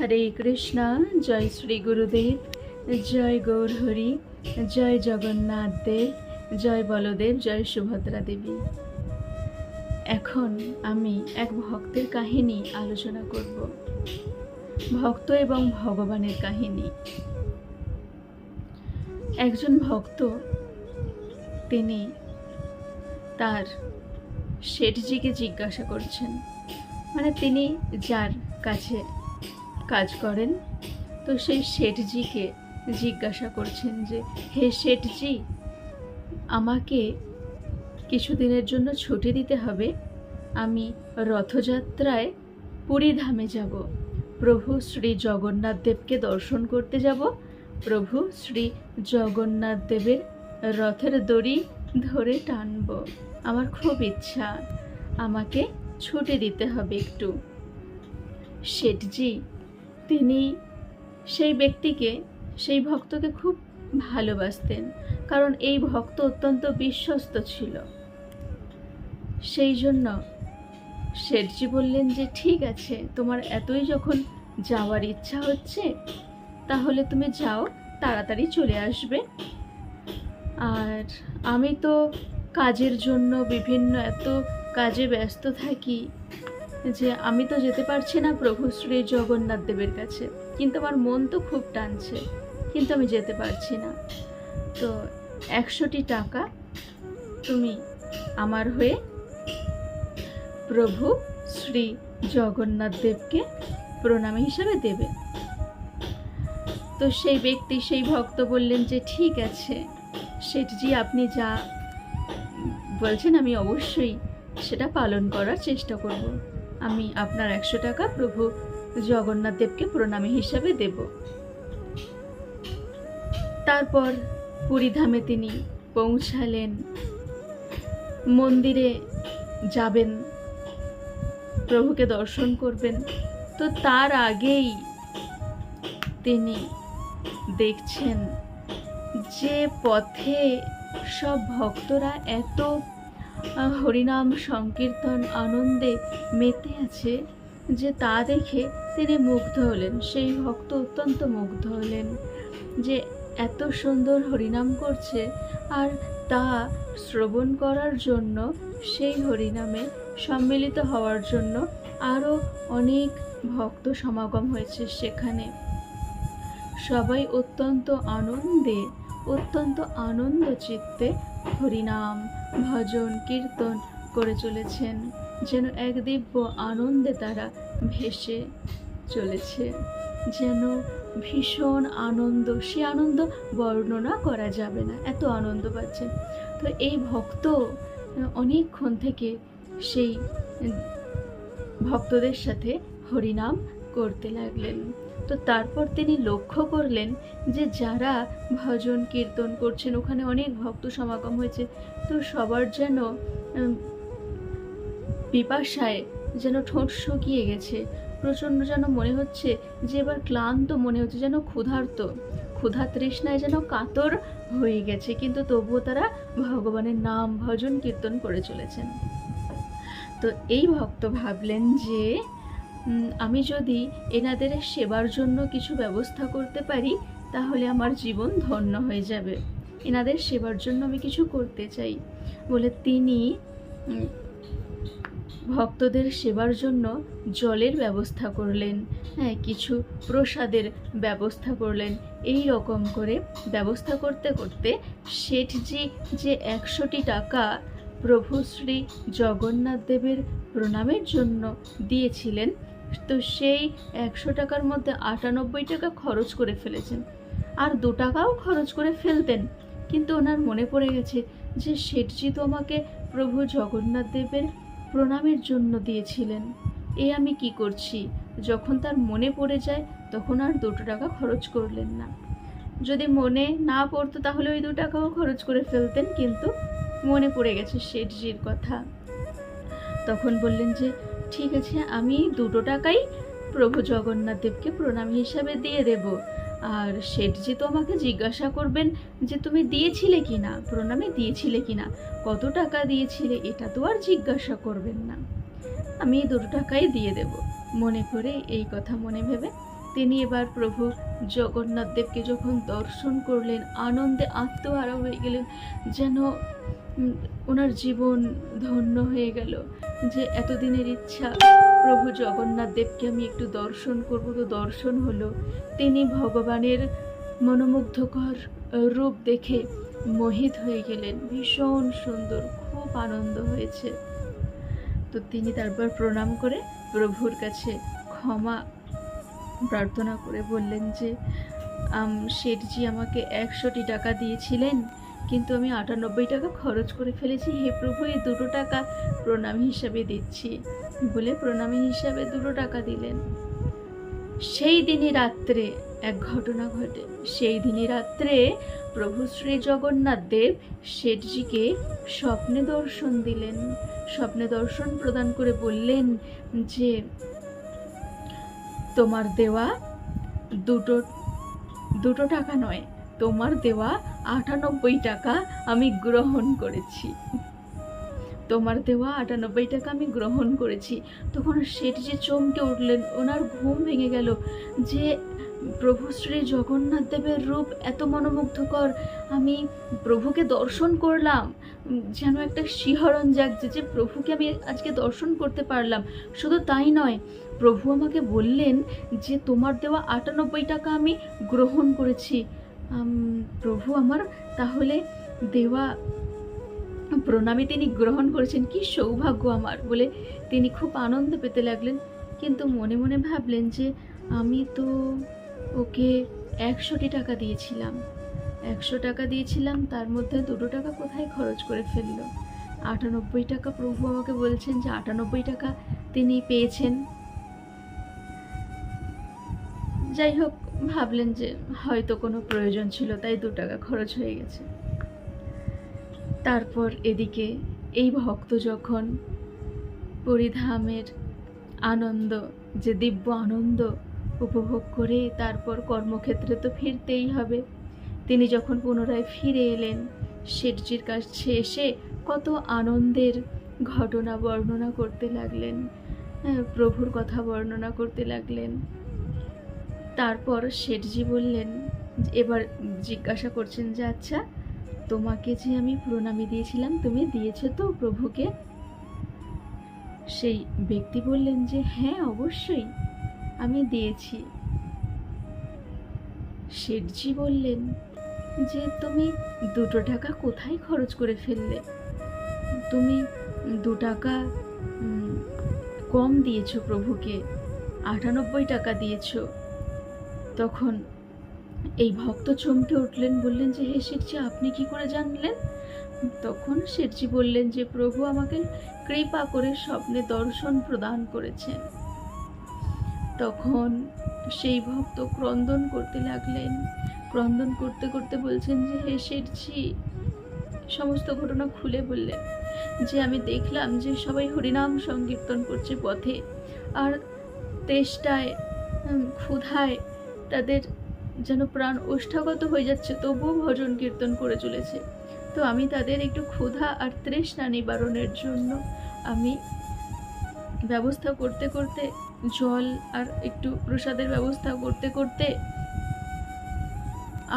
হরে কৃষ্ণা, জয় শ্রী গুরুদেব, জয় গৌর হরি, জয় জগন্নাথ দেব, জয় বলদেব, জয় সুভদ্রা দেবী। এখন আমি এক ভক্তের কাহিনী আলোচনা করব। ভক্ত এবং ভগবানের কাহিনী। একজন ভক্ত, তিনি তার শেঠজিকে জিজ্ঞাসা করছেন মানে তিনি যার কাছে কাজ করেন, তো সেই শেঠজিকে জিজ্ঞাসা করছেন যে, হে শেঠজি, আমাকে কিছুদিনের জন্য ছুটি দিতে হবে। আমি রথযাত্রায় পুরী ধামে যাব। প্রভু শ্রী জগন্নাথ দেবকে দর্শন করতে যাব। প্রভু শ্রী জগন্নাথ দেবের রথের দড়ি ধরে টানব। আমার খুব ইচ্ছা, আমাকে ছুটি দিতে হবে একটু। শেঠজি তিনি সেই ব্যক্তিকে, সেই ভক্তকে খুব ভালোবাসতেন, কারণ এই ভক্ত অত্যন্ত বিশ্বস্ত ছিল। সেই জন্য শেঠজি বললেন যে, ঠিক আছে, তোমার এতই যখন যাওয়ার ইচ্ছা হচ্ছে, তাহলে তুমি যাও, তাড়াতাড়ি চলে আসবে। আর আমি তো কাজের জন্য বিভিন্ন এত কাজে ব্যস্ত থাকি যে আমি তো যেতে পারছি না প্রভু শ্রী জগন্নাথ দেবের কাছে। কিন্তু আমার মন তো খুব টানছে, কিন্তু আমি যেতে পারছি না। তো একশোটি টাকা তুমি আমার হয়ে প্রভু শ্রী জগন্নাথ দেবকে প্রণামী হিসাবে দেবে। তো সেই ব্যক্তি, সেই ভক্ত বললেন যে ঠিক আছে, শেঠজি আপনি যা বলছেন আমি অবশ্যই সেটা পালন করার চেষ্টা করব। আমি আপনার একশো টাকা প্রভু জগন্নাথ দেবকে প্রণামী হিসাবে দেব। তারপর পুরীধামে তিনি পৌঁছালেন। মন্দিরে যাবেন, প্রভুকে দর্শন করবেন। তো তার আগেই তিনি দেখছেন যে পথে সব ভক্তরা এত হরিনাম, সংকীর্তন, আনন্দে মেতে আছে যে তা দেখে তিনি মুগ্ধ হলেন। সেই ভক্ত অত্যন্ত মুগ্ধ হলেন যে এত সুন্দর হরিনাম করছে আর তা শ্রবণ করার জন্য, সেই হরিনামে সম্মিলিত হওয়ার জন্য আরও অনেক ভক্ত সমাগম হয়েছে সেখানে। সবাই অত্যন্ত আনন্দে অত্যন্ত আনন্দ চিত্তে হরিনাম, ভজন, কীর্তন করে চলেছেন, যেন এক দিব্য আনন্দে তারা ভেসে চলেছে। যেন ভীষণ আনন্দ, সে আনন্দ বর্ণনা করা যাবে না, এত আনন্দ পাচ্ছেন তো এই ভক্ত অনেকক্ষণ থেকে সেই ভক্তদের সাথে হরিনাম করতে লাগলেন। তো তারপর তিনি লক্ষ্য করলেন যে যারা ভজন, কীর্তন করছেন, ওখানে অনেক ভক্ত সমাগম হয়েছে। তো সবার যেন পিপাসায় যেন ঠোঁট শুকিয়ে গেছে। প্রচণ্ড যেন মনে হচ্ছে যে এবার ক্লান্ত মনে হচ্ছে, যেন ক্ষুধার্ত। ক্ষুধা তৃষ্ণায় যেন কাতর হয়ে গেছে, কিন্তু তবুও তারা ভগবানের নাম ভজন, কীর্তন করে চলেছেন। তো এই ভক্ত ভাবলেন যে আমি যদি এনাদের সেবার জন্য কিছু ব্যবস্থা করতে পারি, তাহলে আমার জীবন ধন্য হয়ে যাবে। এনাদের সেবার জন্য আমি কিছু করতে চাই। বলে তিনি ভক্তদের সেবার জন্য জলের ব্যবস্থা করলেন। হ্যাঁ কিছু প্রসাদের ব্যবস্থা করলেন। এই রকম করে ব্যবস্থা করতে করতে শেঠজি যে একশোটি টাকা প্রভু শ্রী জগন্নাথ দেবের প্রণামের জন্য দিয়েছিলেন তো সেই একশো টাকার মধ্যে আটানব্বই টাকা খরচ করে ফেলেছেন। আর দু টাকাও খরচ করে ফেলতেন। কিন্তু ওনার মনে পড়ে গেছে যে শেঠজি তো আমাকে প্রভু জগন্নাথ দেবের প্রণামের জন্য দিয়েছিলেন। এ আমি কি করছি? যখন তার মনে পড়ে যায়, তখন আর দুটো টাকা খরচ করলেন না। যদি মনে না পড়তো, তাহলে ওই দু টাকাও খরচ করে ফেলতেন, কিন্তু মনে পড়ে গেছে শেঠজির কথা। তখন বললেন যে ঠিক আছে, আমি দুটো টাকাই প্রভু জগন্নাথ দেবকে প্রণাম হিসাবে দিয়ে দেব। আর শেঠজি তো আমাকে জিজ্ঞাসা করবেন যে তুমি দিয়েছিলে কি না প্রণামে দিয়েছিলে কি না কত টাকা দিয়েছিলে, এটা তো আর জিজ্ঞাসা করবেন না। আমি দুটো টাকাই দিয়ে দেব। মনে করে এই কথা মনে ভেবে তিনি এবার প্রভু জগন্নাথ দেবকে যখন দর্শন করলেন, আনন্দে আত্মহারা হয়ে গেলেন, যেন ওনার জীবন ধন্য হয়ে গেল। যে এতদিনের ইচ্ছা, প্রভু জগন্নাথ দেবকে আমি একটু দর্শন করব তো দর্শন হলো। তিনি ভগবানের মনোমুগ্ধকর রূপ দেখে মোহিত হয়ে গেলেন। ভীষণ সুন্দর, খুব আনন্দ হয়েছে। তো তিনি তারপর প্রণাম করে প্রভুর কাছে ক্ষমা প্রার্থনা করে বললেন যে শেঠজি আমাকে একশোটি টাকা দিয়েছিলেন, কিন্তু আমি আটানব্বই টাকা খরচ করে ফেলেছি। হে প্রভু এই দুটো টাকা প্রণাম হিসাবে দিচ্ছি। বলে প্রণামী হিসাবে দুটো টাকা দিলেন। সেই দিনই রাত্রে এক ঘটনা ঘটে। সেই দিনই রাত্রে প্রভু শ্রী জগন্নাথ দেব শেঠজিকে স্বপ্নে দর্শন দিলেন। স্বপ্নে দর্শন প্রদান করে বললেন যে তোমার দেওয়া দুটো দুটো টাকা নয়, তোমার দেওয়া আটানব্বই টাকা আমি গ্রহণ করেছি। তোমার দেওয়া আটানব্বই টাকা আমি গ্রহণ করেছি। তখন সেটি যে চমকে উঠলেন, ওনার ঘুম ভেঙে গেল যে প্রভু শ্রী জগন্নাথ দেবের রূপ এত মনোমুগ্ধকর। আমি প্রভুকে দর্শন করলাম, যেন একটা শিহরণ জাগছে যে প্রভুকে আমি আজকে দর্শন করতে পারলাম। শুধু তাই নয় প্রভু আমাকে বললেন যে তোমার দেওয়া আটানব্বই টাকা আমি গ্রহণ করেছি। প্রভু আমার তাহলে দেওয়া প্রণামী তিনি গ্রহণ করেছেন। কি সৌভাগ্য আমার বলে তিনি খুব আনন্দ পেতে লাগলেন। কিন্তু মনে মনে ভাবলেন যে আমি তো ওকে একশোটি টাকা দিয়েছিলাম। একশো টাকা দিয়েছিলাম, তার মধ্যে দুটো টাকা কোথায় খরচ করে ফেলল? আটানব্বই টাকা প্রভু আমাকে বলছেন যে আটানব্বই টাকা তিনি পেয়েছেন। যাই হোক ভাবলেন যে হয়তো কোনো প্রয়োজন ছিল তাই দু টাকা খরচ হয়ে গেছে। তারপর এদিকে এই ভক্ত যখন পরিধামের আনন্দ যে দিব্য আনন্দ উপভোগ করে তারপর কর্মক্ষেত্রে তো ফিরতেই হবে তিনি যখন পুনরায় ফিরে এলেন শেঠজির কাছে এসে কত আনন্দের ঘটনা বর্ণনা করতে লাগলেন হ্যাঁ, প্রভুর কথা বর্ণনা করতে লাগলেন। তারপর শেঠজি বললেন, এবার জিজ্ঞাসা করছেন যে আচ্ছা তোমাকে যে আমি প্রণামী দিয়েছিলাম, তুমি দিয়েছ তো প্রভুকে? সেই ব্যক্তি বললেন যে হ্যাঁ অবশ্যই, আমি দিয়েছি। শেঠজি বললেন, যে, তুমি দুটো টাকা কোথায় খরচ করে ফেললে? তুমি দু টাকা কম দিয়েছ প্রভুকে, আটানব্বই টাকা দিয়েছ। তখন এই ভক্ত চমকে উঠলেন, বললেন যে, হে শেঠজি, আপনি কি করে জানলেন? তখন শেঠজি বললেন যে, প্রভু আমাকে কৃপা করে স্বপ্নে দর্শন প্রদান করেছেন। তখন সেই ভক্ত ক্রন্দন করতে লাগলেন। ক্রন্দন করতে করতে বলছেন যে, হে শেঠজি, সমস্ত ঘটনা খুলে বললেন যে, আমি দেখলাম যে, সবাই হরিনাম সংকীর্তন করছে পথে। আর তেষ্টায় ক্ষুধায় তাদের যেন প্রাণ ওষ্ঠাগত হয়ে যাচ্ছে, তবুও ভজন কীর্তন করে চলেছে। তো আমি তাদের একটু ক্ষুধা আর তৃষ্ণা নিবারণের জন্য আমি ব্যবস্থা করতে করতে, জল আর একটু প্রসাদের ব্যবস্থা করতে করতে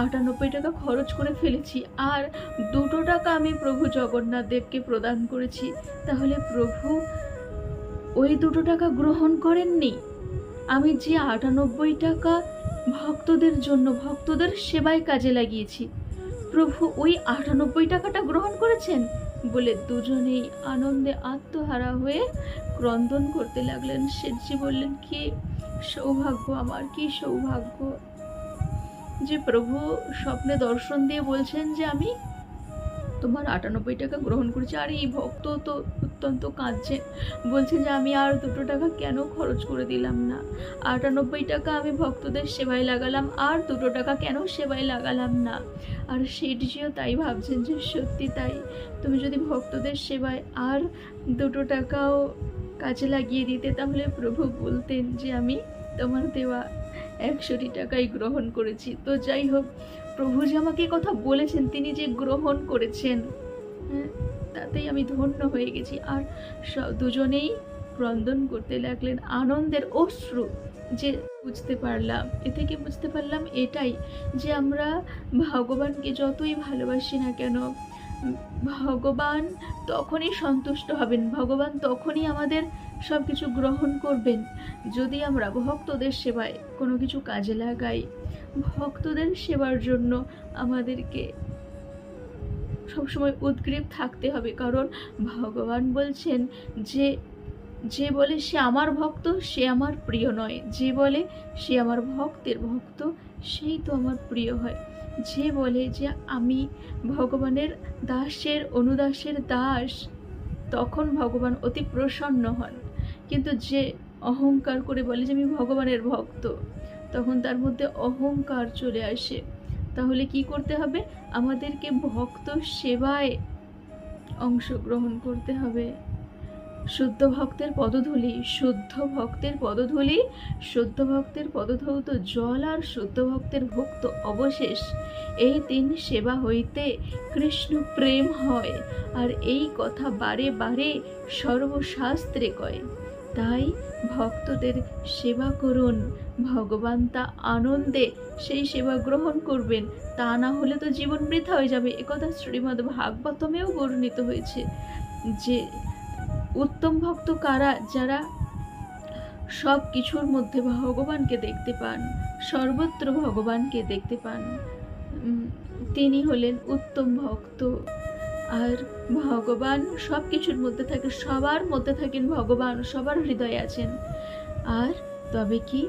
আটানব্বই টাকা খরচ করে ফেলেছি। আর দুটো টাকা আমি প্রভু জগন্নাথ দেবকে প্রদান করেছি। তাহলে প্রভু ওই দুটো টাকা গ্রহণ করেননি? আমি যে আটানব্বই টাকা ভক্তদের জন্য, ভক্তদের সেবায় কাজে লাগিয়েছি। প্রভু ওই আটানব্বই টাকাটা গ্রহণ করেছেন বলে দুজনেই আনন্দে আত্মহারা হয়ে ক্রন্দন করতে লাগলেন। শেঠজি বললেন, কি সৌভাগ্য আমার, কি সৌভাগ্য যে প্রভু স্বপ্নে দর্শন দিয়ে বলছেন যে আমি তোমার আটানব্বই টাকা গ্রহণ করেছি আর এই ভক্ত তো অত্যন্ত কাঁদছে। বলছে যে আমি আর দুটো টাকা কেন খরচ করে দিলাম না? আটানব্বই টাকা আমি ভক্তদের সেবায় লাগালাম, আর দুটো টাকা কেন সেবায় লাগালাম না? আর শেঠজিও তাই ভাবছেন যে সত্যি তাই। তুমি যদি ভক্তদের সেবায় আর দুটো টাকাও কাজে লাগিয়ে দিতে, তাহলে প্রভু বলতেন যে আমি তোমার দেওয়া একশোটি টাকাই গ্রহণ করেছি। তো যাই হোক প্রভু যে আমাকে কথা বলেছেন তিনি যে গ্রহণ করেছেন হ্যাঁ, তাতেই আমি ধন্য হয়ে গেছি। আর দুজনেই ক্রন্দন করতে লাগলেন আনন্দের অশ্রু যে বুঝতে পারলাম এ থেকে বুঝতে পারলাম এটাই যে আমরা ভগবানকে যতই ভালোবাসি না কেন ভগবান তখনই সন্তুষ্ট হবেন ভগবান তখনই আমাদের সব কিছু গ্রহণ করবেন। যদি আমরা ভক্তদের সেবায় কোনো কিছু কাজে লাগাই ভক্তদের সেবার জন্য আমাদেরকে সবসময় উদ্গ্রীব থাকতে হবে। কারণ ভগবান বলছেন যে যে বলে সে আমার ভক্ত, সে আমার প্রিয় নয়। যে বলে সে আমার ভক্তের ভক্ত, সেই তো আমার প্রিয় হয়। যে বলে যে আমি ভগবানের দাসের, অনুদাসের দাস, তখন ভগবান অতি প্রসন্ন হন। কিন্তু যে অহংকার করে বলে যে আমি ভগবানের ভক্ত তখন তার মধ্যে অহংকার চলে আসে। তাহলে কি করতে হবে? আমাদেরকে ভক্ত সেবায় অংশগ্রহণ করতে হবে। শুদ্ধ ভক্তের পদধূলি, শুদ্ধ ভক্তের পদধূলি, শুদ্ধ ভক্তের পদধৌত জল আর শুদ্ধ ভক্তের ভক্ত অবশেষ। এই তিন সেবা হইতে কৃষ্ণ প্রেম হয়, আর এই কথা বারে বারে সর্বশাস্ত্রে কয়। তাই ভক্তদের সেবা করুন। ভগবান তা আনন্দে সেই সেবা গ্রহণ করবেন। তা না হলে তো জীবন বৃথা হয়ে যাবে। একথা শ্রীমদ ভাগবতমেও বর্ণিত হয়েছে যে, উত্তম ভক্ত কারা? যারা সব কিছুর মধ্যে ভগবানকে দেখতে পান, সর্বত্র ভগবানকে দেখতে পান। তিনি হলেন উত্তম ভক্ত। আর ভগবান সব কিছুর মধ্যে থাকে, সবার মধ্যে থাকেন ভগবান, সবার হৃদয়ে আছেন। আর তবে কি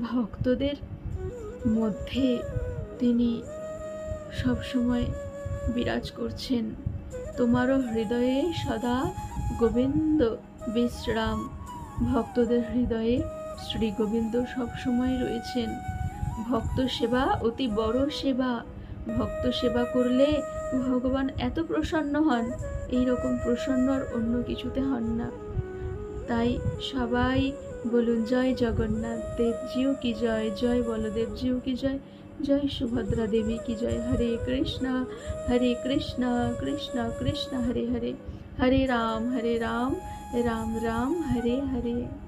ভক্তদের মধ্যে তিনি সব সময় বিরাজ করছেন? তোমারও হৃদয়ে সদা গোবিন্দ বিশ্রাম। ভক্তদের হৃদয়ে শ্রী গোবিন্দ সবসময় রয়েছেন। ভক্ত সেবা, অতি বড় সেবা ভক্ত সেবা করলে ভগবান এত প্রসন্ন হন এই রকম প্রসন্ন আর অন্য কিছুতে হন না। তাই সবাই বলুন, জয় জগন্নাথ দেবজিও কি জয়? জয় বলদেবজিও কি জয়? জয় সুভদ্রা দেবী কি জয়? হরে কৃষ্ণ হরে কৃষ্ণ কৃষ্ণ কৃষ্ণ, হরে হরে। হরে রাম হরে রাম রাম রাম, হরে হরে।